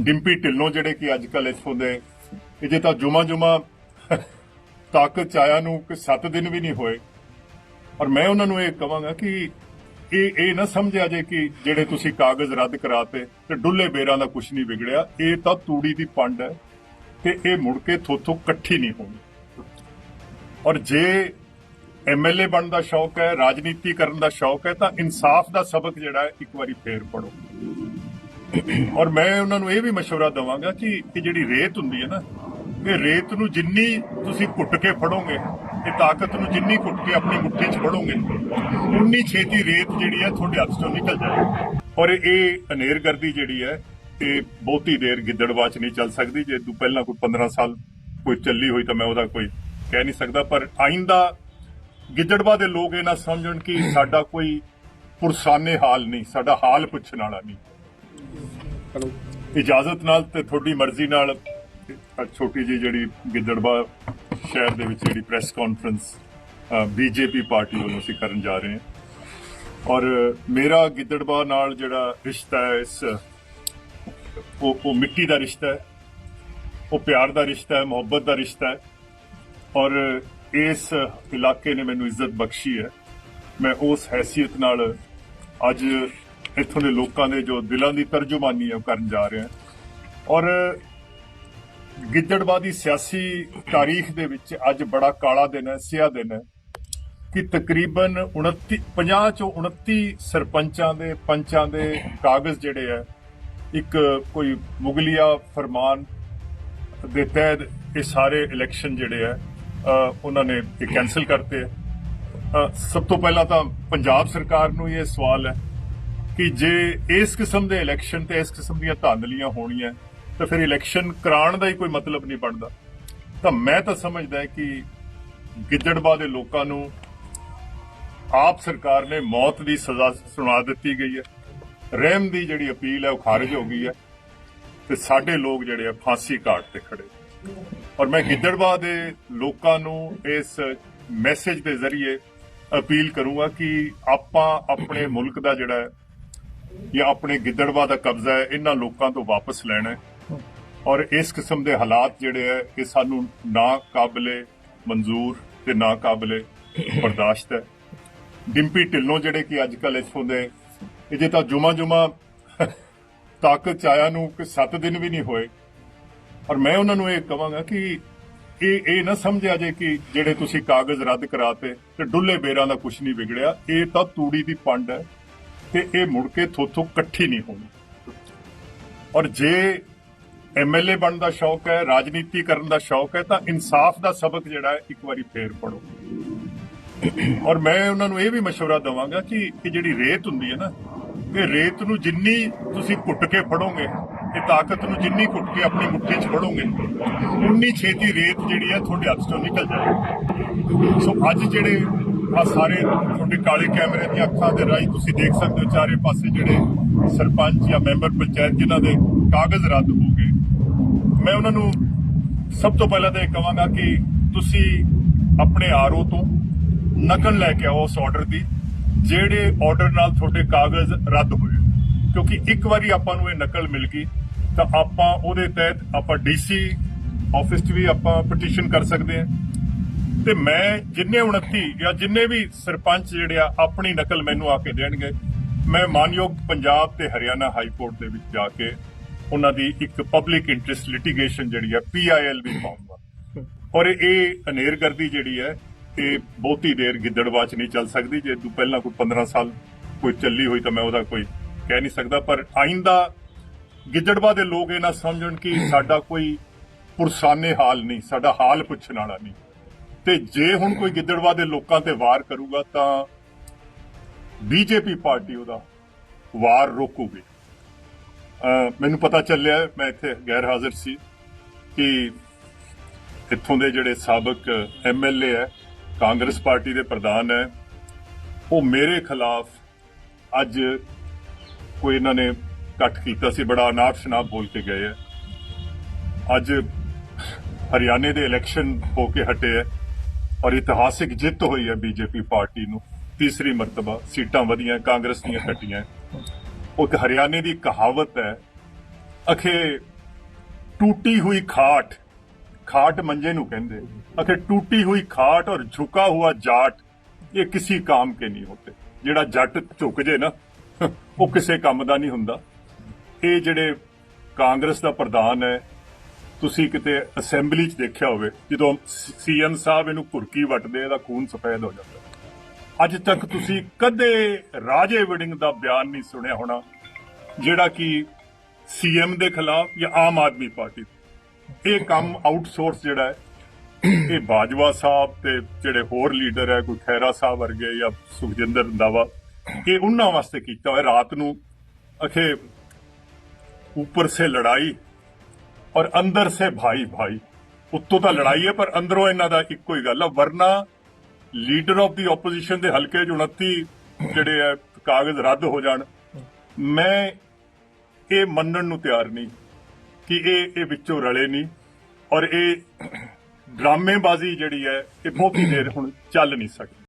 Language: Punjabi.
ਡਿੰਪੀ ਢਿੱਲੋਂ ਜਿਹੜੇ ਕਿ ਅੱਜ ਕੱਲ ਇੱਥੋਂ ਦੇ, ਇਹ ਜੇ ਤਾਂ ਜੁਮਾ ਜੁਮਾ ਤਾਕਤ ਚ ਆਇਆ ਨੂੰ ਕਿ 7 ਦਿਨ ਵੀ ਨਹੀਂ ਹੋਏ। ਔਰ ਮੈਂ ਉਹਨਾਂ ਨੂੰ ਇਹ ਕਹਾਂਗਾ ਕਿ ਇਹ ਇਹ ਨਾ ਸਮਝਿਆ ਜੇ ਕਿ ਜਿਹੜੇ ਤੁਸੀਂ ਕਾਗਜ਼ ਰੱਦ ਕਰਾਤੇ ਤੇ ਡੁੱਲੇ ਬੇਰਾਂ ਦਾ ਕੁਝ ਨਹੀਂ ਵਿਗੜਿਆ, ਇਹ ਤਾਂ ਤੂੜੀ ਦੀ ਪੰਡ ਹੈ ਤੇ ਇਹ ਮੁੜ ਕੇ ਥੋਥੋਂ ਇਕੱਠੀ ਨਹੀਂ ਹੋਣੀ। ਔਰ ਜੇ ਐਮਐਲਏ ਬਣਨ ਦਾ ਸ਼ੌਕ ਹੈ ਰਾਜਨੀਤੀ ਕਰਨ ਦਾ ਸ਼ੌਕ ਹੈ, ਤਾਂ ਇਨਸਾਫ ਦਾ ਸਬਕ ਜਿਹੜਾ ਹੈ ਇੱਕ ਵਾਰੀ ਫੇਰ ਪੜੋ ਔਰ ਮੈਂ ਉਹਨਾਂ ਨੂੰ ਇਹ ਵੀ ਮਸ਼ਵਰਾ ਦਵਾਂਗਾ ਕਿ ਇਹ ਜਿਹੜੀ ਰੇਤ ਹੁੰਦੀ ਹੈ ਨਾ, ਇਹ ਰੇਤ ਨੂੰ ਜਿੰਨੀ ਤੁਸੀਂ ਕੁੱਟ ਕੇ ਫੜੋਗੇ, ਇਹ ਤਾਕਤ ਨੂੰ ਜਿੰਨੀ ਕੁੱਟ ਕੇ ਆਪਣੀ ਮੁੱਠੀ 'ਚ ਫੜੋਗੇ, ਉਨੀ ਛੇਤੀ ਰੇਤ ਜਿਹੜੀ ਹੈ ਤੁਹਾਡੇ ਹੱਥ 'ਚੋਂ ਨਿਕਲ ਜਾਏਗੀ। ਔਰ ਇਹ ਅਨੇਰਗਰਦੀ ਜਿਹੜੀ ਹੈ, ਇਹ ਬਹੁਤੀ ਦੇਰ ਗਿੱਦੜਵਾ 'ਚ ਨਹੀਂ ਚੱਲ ਸਕਦੀ। ਜੇ ਤੂੰ ਪਹਿਲਾਂ ਕੋਈ 15 ਸਾਲ ਕੋਈ ਚੱਲੀ ਹੋਈ ਤਾਂ ਮੈਂ ਉਹਦਾ ਕੋਈ ਕਹਿ ਨਹੀਂ ਸਕਦਾ, ਪਰ ਆਇੰਦਾ ਗਿੱਦੜਵਾ ਦੇ ਲੋਕ ਇਹ ਨਾ ਸਮਝਣ ਕਿ ਸਾਡਾ ਕੋਈ ਪੁਰਸਾਨੇ ਹਾਲ ਨਹੀਂ, ਸਾਡਾ ਹਾਲ ਪੁੱਛਣ ਵਾਲਾ ਨਹੀਂ। ਇਜਾਜ਼ਤ ਨਾਲ ਤੇ ਤੁਹਾਡੀ ਮਰਜ਼ੀ ਨਾਲ ਛੋਟੀ ਜੀ ਜਿਹੜੀ ਗਿੱਦੜਬਾ ਸ਼ਹਿਰ ਦੇ ਵਿੱਚ ਜਿਹੜੀ ਪ੍ਰੈਸ ਕਾਨਫਰੰਸ ਬੀਜੇਪੀ ਪਾਰਟੀ ਵੱਲੋਂ ਅਸੀਂ ਕਰਨ ਜਾ ਰਹੇ ਹਾਂ। ਔਰ ਮੇਰਾ ਗਿੱਦੜਬਾ ਨਾਲ ਜਿਹੜਾ ਰਿਸ਼ਤਾ ਹੈ, ਇਸ ਉਹ ਉਹ ਮਿੱਟੀ ਦਾ ਰਿਸ਼ਤਾ ਹੈ, ਉਹ ਪਿਆਰ ਦਾ ਰਿਸ਼ਤਾ ਹੈ, ਮੁਹੱਬਤ ਦਾ ਰਿਸ਼ਤਾ ਹੈ। ਔਰ ਇਸ ਇਲਾਕੇ ਨੇ ਮੈਨੂੰ ਇੱਜ਼ਤ ਬਖਸ਼ੀ ਹੈ। ਮੈਂ ਉਸ ਹੈਸੀਅਤ ਨਾਲ ਅੱਜ ਇੱਥੋਂ ਦੇ ਲੋਕਾਂ ਦੇ ਜੋ ਦਿਲਾਂ ਦੀ ਤਰਜਮਾਨੀ ਹੈ ਉਹ ਕਰਨ ਜਾ ਰਿਹਾ ਔਰ ਗਿੱਦੜਬਾਦੀ ਸਿਆਸੀ ਤਾਰੀਖ ਦੇ ਵਿੱਚ ਅੱਜ ਬੜਾ ਕਾਲਾ ਦਿਨ ਹੈ ਸਿਆ ਦਿਨ ਹੈ ਕਿ ਤਕਰੀਬਨ 29 50 ਚੋਂ 29 ਸਰਪੰਚਾਂ ਦੇ ਪੰਚਾਂ ਦੇ ਕਾਗਜ਼ ਜਿਹੜੇ ਹੈ, ਇੱਕ ਕੋਈ ਮੁਗਲੀਆ ਫਰਮਾਨ ਦੇ ਤਹਿਤ ਇਹ ਸਾਰੇ ਇਲੈਕਸ਼ਨ ਜਿਹੜੇ ਹੈ ਉਹਨਾਂ ਨੇ ਇਹ ਕੈਨਸਲ ਕਰਤੇ ਹੈ। ਸਭ ਤੋਂ ਪਹਿਲਾਂ ਤਾਂ ਪੰਜਾਬ ਸਰਕਾਰ ਨੂੰ ਇਹ ਸਵਾਲ ਹੈ ਕਿ ਜੇ ਇਸ ਕਿਸਮ ਦੇ ਇਲੈਕਸ਼ਨ ਤੇ ਇਸ ਕਿਸਮ ਦੀਆਂ ਧਾਂਦਲੀਆਂ ਹੋਣੀਆਂ, ਤਾਂ ਫਿਰ ਇਲੈਕਸ਼ਨ ਕਰਾਉਣ ਦਾ ਹੀ ਕੋਈ ਮਤਲਬ ਨਹੀਂ ਬਣਦਾ। ਤਾਂ ਮੈਂ ਤਾਂ ਸਮਝਦਾ ਕਿ ਗਿੱਦੜਬਾ ਦੇ ਲੋਕਾਂ ਨੂੰ ਆਪ ਸਰਕਾਰ ਨੇ ਮੌਤ ਦੀ ਸਜ਼ਾ ਸੁਣਾ ਦਿੱਤੀ ਗਈ ਹੈ। ਰਹਿਮ ਦੀ ਜਿਹੜੀ ਅਪੀਲ ਹੈ, ਉਹ ਖਾਰਜ ਹੋ ਗਈ ਹੈ ਤੇ ਸਾਡੇ ਲੋਕ ਜਿਹੜੇ ਆ, ਫਾਂਸੀ ਘਾਟ ਤੇ ਖੜੇ ਔਰ ਮੈਂ ਗਿੱਦੜਵਾ ਦੇ ਲੋਕਾਂ ਨੂੰ ਇਸ ਮੈਸੇਜ ਦੇ ਜ਼ਰੀਏ ਅਪੀਲ ਕਰੂੰਗਾ ਕਿ ਆਪਾਂ ਆਪਣੇ ਮੁਲਕ ਦਾ ਜਿਹੜਾ ਜਾਂ ਆਪਣੇ ਗਿੱਦੜਵਾ ਦਾ ਕਬਜ਼ਾ ਹੈ, ਇਹਨਾਂ ਲੋਕਾਂ ਤੋਂ ਵਾਪਸ ਲੈਣਾ ਹੈ। ਔਰ ਇਸ ਕਿਸਮ ਦੇ ਹਾਲਾਤ ਜਿਹੜੇ ਹੈ, ਇਹ ਸਾਨੂੰ ਨਾ ਕਾਬਲੇ ਮਨਜ਼ੂਰ ਤੇ ਨਾ ਕਾਬਲੇ ਬਰਦਾਸ਼ਤ ਹੈ। ਡਿੰਪੀ ਢਿੱਲੋਂ ਜਿਹੜੇ ਕਿ ਅੱਜ ਕੱਲ ਇੱਥੋਂ ਦੇ, ਇਹ ਤਾਂ ਜੁਮਾ ਜੁਮਾ ਤਾਕਤ ਚ ਆਇਆ ਨੂੰ ਕਿ 7 ਦਿਨ ਵੀ ਨਹੀਂ ਹੋਏ। ਔਰ ਮੈਂ ਉਹਨਾਂ ਨੂੰ ਇਹ ਕਹਾਂਗਾ ਕਿ ਇਹ ਇਹ ਨਾ ਸਮਝਿਆ ਜੇ ਕਿ ਜਿਹੜੇ ਤੁਸੀਂ ਕਾਗਜ਼ ਰੱਦ ਕਰਾਤੇ ਤੇ ਡੁੱਲੇ ਬੇਰਾਂ ਦਾ ਕੁਝ ਨਹੀਂ ਵਿਗੜਿਆ, ਇਹ ਤਾਂ ਤੂੜੀ ਦੀ ਪੰਡ ਹੈ। ਤੇ ਇਹ ਮੁੜ ਕੇ ਥੋਥੋਂ ਇਕੱਠੀ ਨਹੀਂ ਹੋਣੀ। ਔਰ ਜੇ ਐਮਐਲਏ ਬਣਨ ਦਾ ਸ਼ੌਕ ਹੈ ਰਾਜਨੀਤੀ ਕਰਨ ਦਾ ਸ਼ੌਕ ਹੈ, ਤਾਂ ਇਨਸਾਫ ਦਾ ਸਬਕ ਜਿਹੜਾ ਇੱਕ ਵਾਰੀ ਫੇਰ ਪੜੋ ਔਰ ਮੈਂ ਉਹਨਾਂ ਨੂੰ ਇਹ ਵੀ ਮਸ਼ਵਰਾ ਦਵਾਂਗਾ ਕਿ ਇਹ ਜਿਹੜੀ ਰੇਤ ਹੁੰਦੀ ਹੈ ਨਾ, ਇਹ ਰੇਤ ਨੂੰ ਜਿੰਨੀ ਤੁਸੀਂ ਕੁੱਟ ਕੇ ਫੜੋਗੇ, ਇਹ ਤਾਕਤ ਨੂੰ ਜਿੰਨੀ ਕੁੱਟ ਕੇ ਆਪਣੀ ਮੁੱਠੀ 'ਚ ਫੜੋਗੇ, ਉਨੀ ਛੇਤੀ ਰੇਤ ਜਿਹੜੀ ਹੈ ਤੁਹਾਡੇ ਹੱਥ 'ਚੋਂ ਨਿਕਲ ਜਾਏਗੀ ਸੋ ਅੱਜ ਜਿਹੜੇ ਆ ਸਾਰੇ ਤੁਹਾਡੇ ਕਾਲੇ ਕੈਮਰੇ ਦੀਆਂ ਅੱਖਾਂ ਦੇ ਰਾਹੀਂ ਤੁਸੀਂ ਦੇਖ ਸਕਦੇ ਹੋ, ਚਾਰੇ ਪਾਸੇ ਜਿਹੜੇ ਸਰਪੰਚ ਜਾਂ ਮੈਂਬਰ ਪੰਚਾਇਤ ਜਿਨ੍ਹਾਂ ਦੇ ਕਾਗਜ਼ ਰੱਦ ਹੋ ਗਏ। ਮੈਂ ਉਹਨਾਂ ਨੂੰ ਸਭ ਤੋਂ ਪਹਿਲਾਂ ਤਾਂ ਇਹ ਕਹਾਂਗਾ ਕਿ ਤੁਸੀਂ ਆਪਣੇ ਆਰਓ ਤੋਂ ਨਕਲ ਲੈ ਕੇ ਆਓ ਉਸ ਆਰਡਰ ਦੀ, ਜਿਹੜੇ ਆਰਡਰ ਨਾਲ ਤੁਹਾਡੇ ਕਾਗਜ਼ ਰੱਦ ਹੋਏ। ਕਿਉਂਕਿ ਇੱਕ ਵਾਰੀ ਆਪਾਂ ਨੂੰ ਇਹ ਨਕਲ ਮਿਲ ਗਈ, ਤਾਂ ਆਪਾਂ ਉਹਦੇ ਤਹਿਤ ਆਪਾਂ ਡੀਸੀ ਆਫਿਸ 'ਚ ਵੀ ਆਪਾਂ ਪਟੀਸ਼ਨ ਕਰ ਸਕਦੇ ਹਾਂ। ਤੇ ਮੈਂ ਜਿੰਨੇ 29 ਜਾਂ ਜਿੰਨੇ ਵੀ ਸਰਪੰਚ ਜਿਹੜੇ ਆ, ਆਪਣੀ ਨਕਲ ਮੈਨੂੰ ਆ ਕੇ ਦੇਣਗੇ। ਮੈਂ ਮਾਨਯੋਗ ਪੰਜਾਬ ਤੇ ਹਰਿਆਣਾ ਹਾਈ ਕੋਰਟ ਦੇ ਵਿੱਚ ਜਾ ਕੇ ਉਹਨਾਂ ਦੀ ਇੱਕ ਪਬਲਿਕ ਇੰਟਰਸਟ ਲਿਟੀਗੇਸ਼ਨ ਜਿਹੜੀ ਹੈ ਪੀਆਈਐਲ ਵੀ ਪਾਉਂਗਾ। ਔਰ ਇਹ ਅਨੇਰਗਰਦੀ ਜਿਹੜੀ ਹੈ, ਇਹ ਬਹੁਤੀ ਦੇਰ ਗਿੱਦੜਵਾ ਚ ਨਹੀਂ ਚੱਲ ਸਕਦੀ। ਜੇ ਤੂੰ ਪਹਿਲਾਂ ਕੋਈ 15 ਸਾਲ ਕੋਈ ਚੱਲੀ ਹੋਈ ਤਾਂ ਮੈਂ ਉਹਦਾ ਕੋਈ ਕਹਿ ਨਹੀਂ ਸਕਦਾ। ਪਰ ਆਇੰਦਾ ਗਿੱਦੜਵਾ ਦੇ ਲੋਕ ਇਹ ਨਾ ਸਮਝਣ ਕਿ ਸਾਡਾ ਕੋਈ ਪੁਰਸਾਨੇ ਹਾਲ ਨਹੀਂ, ਸਾਡਾ ਹਾਲ ਪੁੱਛਣ ਵਾਲਾ ਨਹੀਂ। ਤੇ ਜੇ ਹੁਣ ਕੋਈ ਗਿੱਦੜਵਾ ਦੇ ਲੋਕਾਂ ਤੇ ਵਾਰ ਕਰੂਗਾ ਤਾਂ ਬੀਜੇਪੀ ਪਾਰਟੀ ਉਹਦਾ ਵਾਰ ਰੋਕੂਗੀ। ਮੈਨੂੰ ਪਤਾ ਚੱਲਿਆ, ਮੈਂ ਇੱਥੇ ਗੈਰ ਹਾਜ਼ਰ ਸੀ ਕਿ ਇੱਥੋਂ ਦੇ ਜਿਹੜੇ ਸਾਬਕ ਐਮਐਲਏ ਹੈ, ਕਾਂਗਰਸ ਪਾਰਟੀ ਦੇ ਪ੍ਰਧਾਨ ਹੈ, ਉਹ ਮੇਰੇ ਖਿਲਾਫ ਅੱਜ ਕੋਈ ਇਹਨਾਂ ਨੇ ਕੱਟ ਕੀਤਾ ਸੀ, ਬੜਾ ਅਨਾਪ ਸ਼ਨਾਪ ਬੋਲ ਕੇ ਗਏ ਹੈ। ਅੱਜ ਹਰਿਆਣੇ ਦੇ ਇਲੈਕਸ਼ਨ ਹੋ ਕੇ ਹਟੇ ਹੈ। ਔਰ ਇਤਿਹਾਸਿਕ ਜਿੱਤ ਹੋਈ ਹੈ ਬੀਜੇਪੀ ਪਾਰਟੀ ਨੂੰ। ਤੀਸਰੀ ਮਰਤਬਾ, ਸੀਟਾਂ ਵਧੀਆਂ, ਕਾਂਗਰਸ ਦੀਆਂ ਘਟੀਆਂ ਉਹ ਇੱਕ ਹਰਿਆਣੇ ਦੀ ਕਹਾਵਤ ਹੈ, ਅਖੇ ਟੂਟੀ ਹੋਈ ਖਾਟ ਖਾਟ ਮੰਜੇ ਨੂੰ ਕਹਿੰਦੇ। ਅਖੇ ਟੂਟੀ ਹੋਈ ਖਾਟ ਔਰ ਝੁਕਾ ਹੋਇਆ ਜਾਟ, ਇਹ ਕਿਸੇ ਕੰਮ ਕੇ ਨਹੀਂ ਹੁੰਦੇ ਜਿਹੜਾ ਜੱਟ ਝੁਕ ਜੇ ਨਾ, ਉਹ ਕਿਸੇ ਕੰਮ ਦਾ ਨਹੀਂ ਹੁੰਦਾ। ਇਹ ਜਿਹੜੇ ਕਾਂਗਰਸ ਦਾ ਪ੍ਰਧਾਨ ਹੈ ਤੁਸੀਂ ਕਿਤੇ ਅਸੈਂਬਲੀ 'ਚ ਦੇਖਿਆ ਹੋਵੇ, ਜਦੋਂ ਸੀਐਮ ਸਾਹਿਬ ਇਹਨੂੰ ਕੁਰਕੀ ਵੱਟਦੇ, ਇਹਦਾ ਖੂਨ ਸਫੈਦ ਹੋ ਜਾਂਦਾ। ਅੱਜ ਤੱਕ ਤੁਸੀਂ ਕਦੇ ਰਾਜੇ ਵੜਿੰਗ ਦਾ ਬਿਆਨ ਨਹੀਂ ਸੁਣਿਆ ਹੋਣਾ, ਜਿਹੜਾ ਕਿ ਸੀਐਮ ਦੇ ਖਿਲਾਫ ਜਾਂ ਆਮ ਆਦਮੀ ਪਾਰਟੀ ਇਹ ਕੰਮ ਆਊਟਸੋਰਸ ਜਿਹੜਾ ਹੈ, ਇਹ ਬਾਜਵਾ ਸਾਹਿਬ ਤੇ ਜਿਹੜੇ ਹੋਰ ਲੀਡਰ ਹੈ, ਕੋਈ ਖੈਰਾ ਸਾਹਿਬ ਵਰਗੇ ਜਾਂ ਸੁਖਜਿੰਦਰ ਰੰਦਾਵਾ ਇਹ ਉਹਨਾਂ ਵਾਸਤੇ ਕੀਤਾ ਹੋਇਆ। ਰਾਤ ਨੂੰ ਅਖੇ ਉੱਪਰ ਸੇ ਲੜਾਈ ਔਰ ਅੰਦਰ ਸੇ ਭਾਈ ਭਾਈ, ਉੱਤੋਂ ਤਾਂ ਲੜਾਈ ਹੈ, ਪਰ ਅੰਦਰੋਂ ਇਹਨਾਂ ਦਾ ਇੱਕੋ ਹੀ ਗੱਲ ਆ। ਵਰਨਾ ਲੀਡਰ ਆਫ ਦੀ ਆਪੋਜੀਸ਼ਨ ਦੇ ਹਲਕੇ 'ਚ 29 ਜਿਹੜੇ ਹੈ ਕਾਗਜ਼ ਰੱਦ ਹੋ ਜਾਣ। ਮੈਂ ਇਹ ਮੰਨਣ ਨੂੰ ਤਿਆਰ ਨਹੀਂ ਕਿ ਇਹ ਇਹ ਵਿੱਚੋਂ ਰਲੇ ਨਹੀਂ। ਔਰ ਇਹ ਡਰਾਮੇਬਾਜ਼ੀ ਜਿਹੜੀ ਹੈ, ਇਹ ਬਹੁਤੀ ਦੇਰ ਹੁਣ ਚੱਲ ਨਹੀਂ ਸਕਦੀ